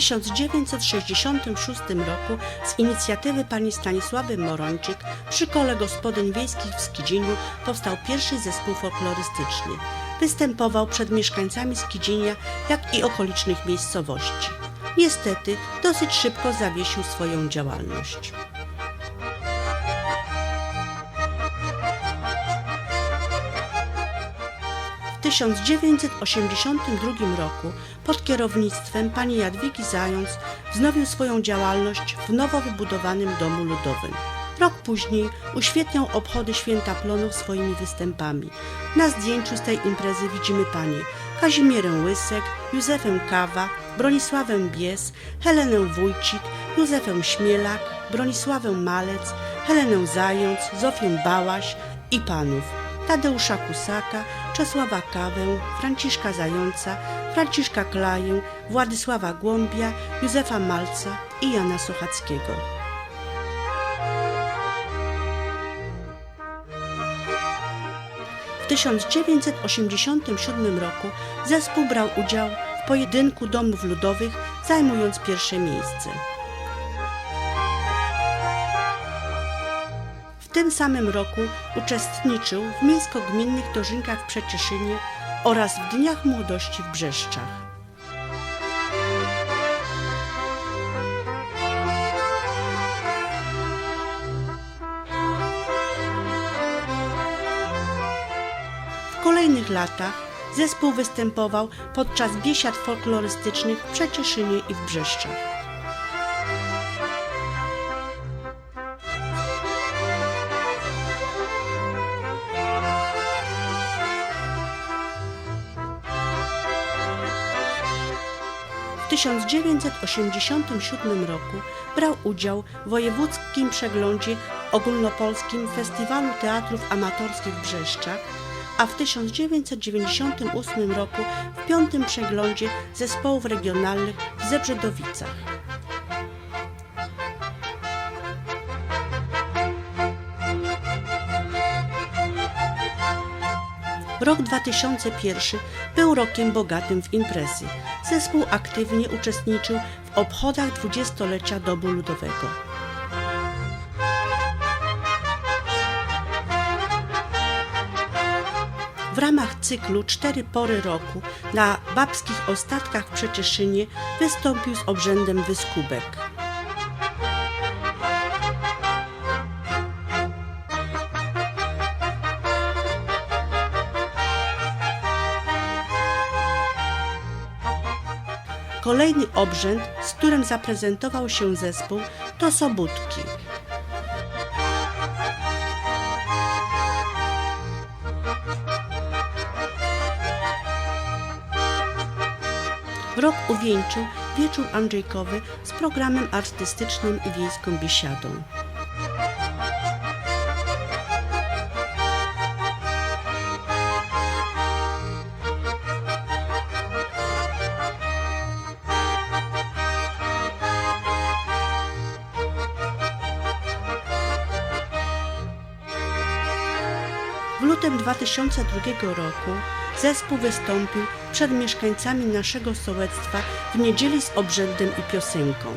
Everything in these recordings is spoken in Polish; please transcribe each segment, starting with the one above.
1966 roku z inicjatywy pani Stanisławy Morończyk przy kole gospodyń wiejskich w Skidziniu powstał pierwszy zespół folklorystyczny. Występował przed mieszkańcami Skidzinia, jak i okolicznych miejscowości. Niestety dosyć szybko zawiesił swoją działalność. 1982 roku pod kierownictwem pani Jadwigi Zając wznowił swoją działalność w nowo wybudowanym domu ludowym. Rok później uświetniał obchody Święta Plonów swoimi występami. Na zdjęciu z tej imprezy widzimy panie Kazimierę Łysek, Józefę Kawa, Bronisławę Bies, Helenę Wójcik, Józefę Śmielak, Bronisławę Malec, Helenę Zając, Zofię Bałaś i panów Tadeusza Kusaka, Czesława Kawę, Franciszka Zająca, Franciszka Klaję, Władysława Głąbia, Józefa Malca i Jana Sochackiego. W 1987 roku zespół brał udział w pojedynku domów ludowych, zajmując pierwsze miejsce. Tym samym roku uczestniczył w miejsko-gminnych dożynkach w Przecieszynie oraz w Dniach Młodości w Brzeszczach. W kolejnych latach zespół występował podczas biesiad folklorystycznych w Przecieszynie i w Brzeszczach. 1987 roku brał udział w wojewódzkim przeglądzie ogólnopolskim Festiwalu Teatrów Amatorskich w Brzeszczach, a w 1998 roku w piątym przeglądzie zespołów regionalnych w Zebrzydowicach. Rok 2001 był rokiem bogatym w imprezy. Zespół aktywnie uczestniczył w obchodach dwudziestolecia dobu ludowego. W ramach cyklu Cztery pory roku na babskich ostatkach w Przecieszynie wystąpił z obrzędem Wyskubek. Kolejny obrzęd, z którym zaprezentował się zespół, to Sobótki. Rok uwieńczył wieczór Andrzejkowy z programem artystycznym i wiejską biesiadą. W lutym 2002 roku zespół wystąpił przed mieszkańcami naszego sołectwa w niedzieli z obrzędem i piosenką.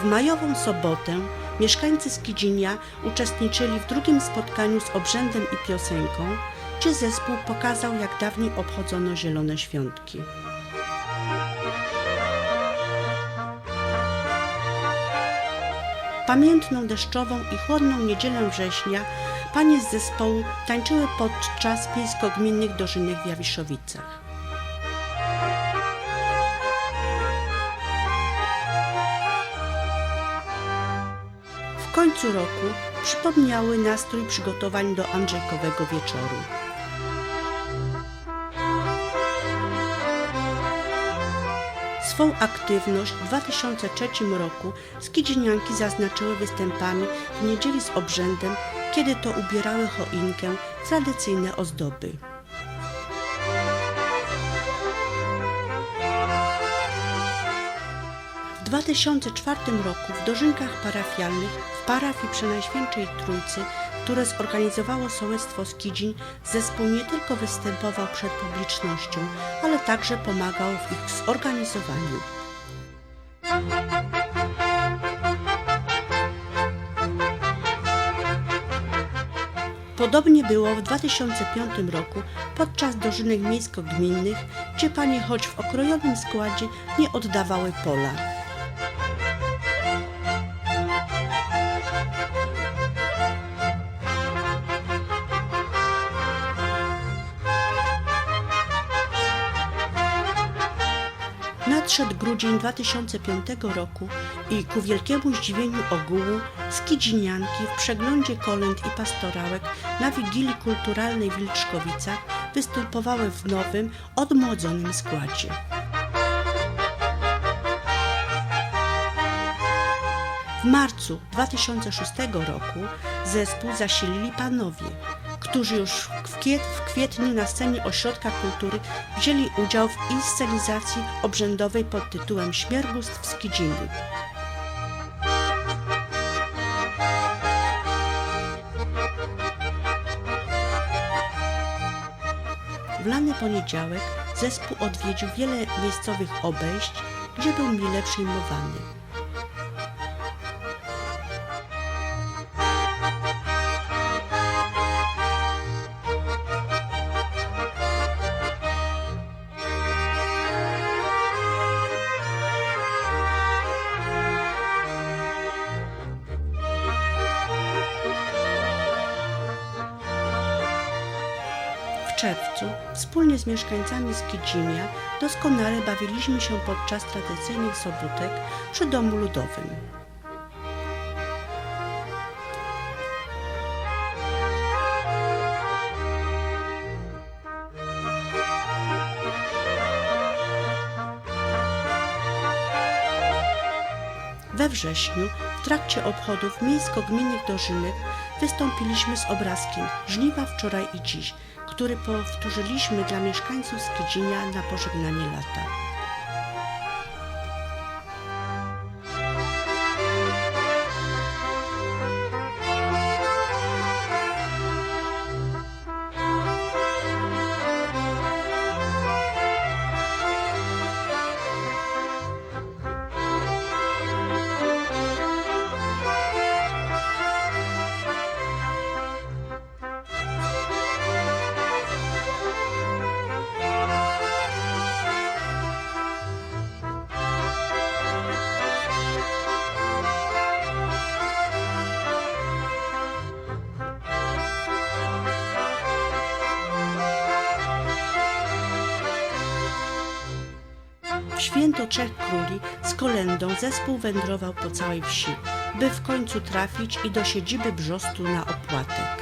W majową sobotę mieszkańcy Skidzinia uczestniczyli w drugim spotkaniu z obrzędem i piosenką, gdzie zespół pokazał jak dawniej obchodzono zielone świątki. Pamiętną deszczową i chłodną niedzielę września panie z zespołu tańczyły podczas wiejsko-gminnych dożynek w Jawiszowicach. W końcu roku przypomniały nastrój przygotowań do Andrzejkowego wieczoru. Swą aktywność w 2003 roku skidzinianki zaznaczyły występami w niedzieli z obrzędem, kiedy to ubierały choinkę w tradycyjne ozdoby. W 2004 roku w dożynkach parafialnych w parafii Przenajświętszej Trójcy, które zorganizowało sołectwo Skidzin, zespół nie tylko występował przed publicznością, ale także pomagał w ich zorganizowaniu. Podobnie było w 2005 roku podczas dożynek miejsko-gminnych, gdzie panie choć w okrojonym składzie nie oddawały pola. Nadszedł grudzień 2005 roku i ku wielkiemu zdziwieniu ogółu skidzinianki w przeglądzie kolęd i pastorałek na Wigilii Kulturalnej w Wilczkowicach występowały w nowym, odmłodzonym składzie. W marcu 2006 roku zespół zasilili panowie, którzy już w, kwiet, w kwietniu na scenie Ośrodka Kultury wzięli udział w inscenizacji obrzędowej pod tytułem Śmiergustw w Skidzini. W lany poniedziałek zespół odwiedził wiele miejscowych obejść, gdzie był mile przyjmowany. Czerwcu wspólnie z mieszkańcami Skidzinia doskonale bawiliśmy się podczas tradycyjnych sobótek przy Domu Ludowym. We wrześniu, w trakcie obchodów miejsko-gminnych dożynek, wystąpiliśmy z obrazkiem Żniwa wczoraj i dziś, który powtórzyliśmy dla mieszkańców Skidzinia na pożegnanie lata. Święto Trzech Króli z kolendą zespół wędrował po całej wsi, by w końcu trafić i do siedziby Brzostu na opłatek.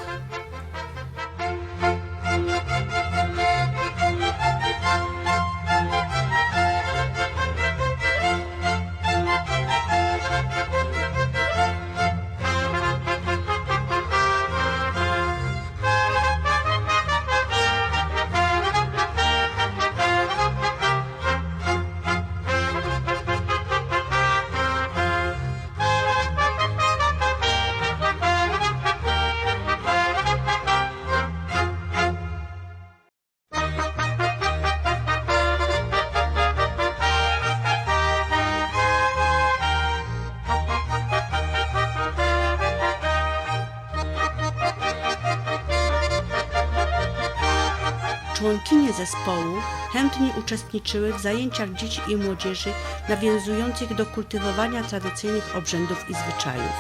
Członkinie zespołu chętnie uczestniczyły w zajęciach dzieci i młodzieży nawiązujących do kultywowania tradycyjnych obrzędów i zwyczajów.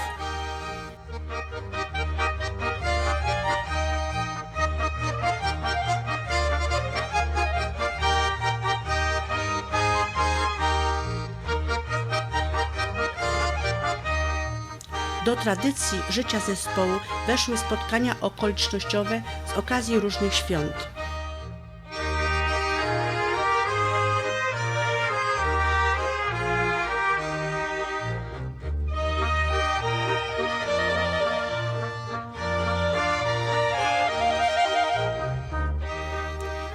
Do tradycji życia zespołu weszły spotkania okolicznościowe z okazji różnych świąt.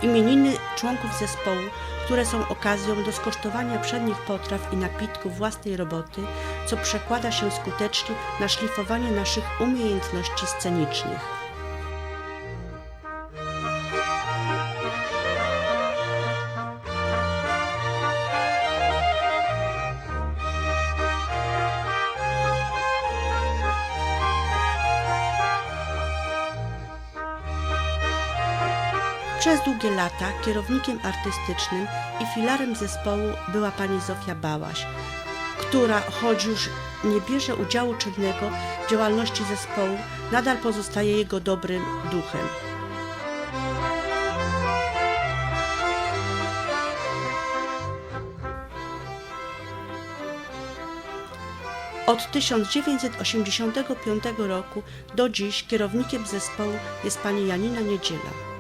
Imieniny członków zespołu, które są okazją do skosztowania przednich potraw i napitków własnej roboty, co przekłada się skutecznie na szlifowanie naszych umiejętności scenicznych. Długie lata kierownikiem artystycznym i filarem zespołu była pani Zofia Bałaś, która, choć już nie bierze udziału czynnego w działalności zespołu, nadal pozostaje jego dobrym duchem. Od 1985 roku do dziś kierownikiem zespołu jest pani Janina Niedziela.